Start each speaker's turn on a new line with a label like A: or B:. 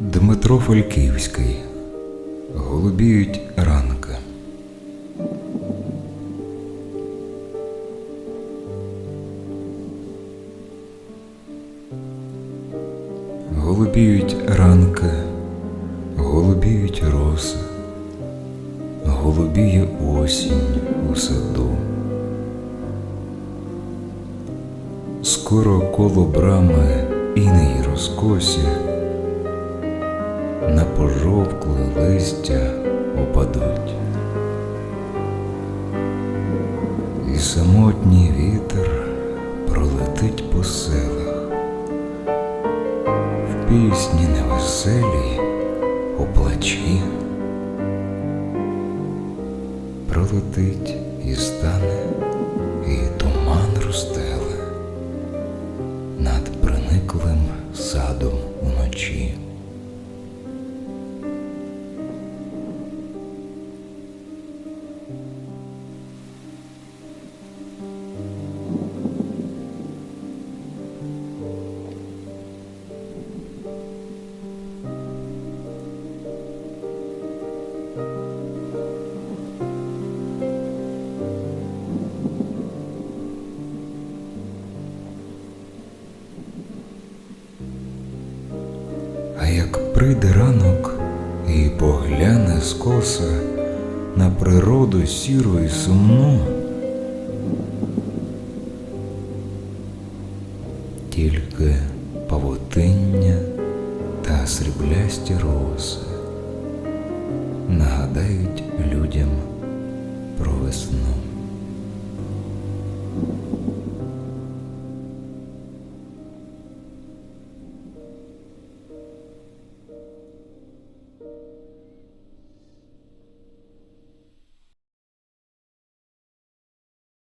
A: Дмитро Фольківський. Голубіють ранки. Голубіють ранки, голубіють роси, голубіє осінь у саду. Скоро коло брами інеї розкосі на пожовкле листя опадуть. І самотній вітер пролетить по селах, в пісні невеселій у плачі. Пролетить і стане, і туман розстеле над прониклим садом уночі. Як прийде ранок і погляне скоса на природу сіру і сумну, тільки павутиння та сріблясті роси нагадають людям.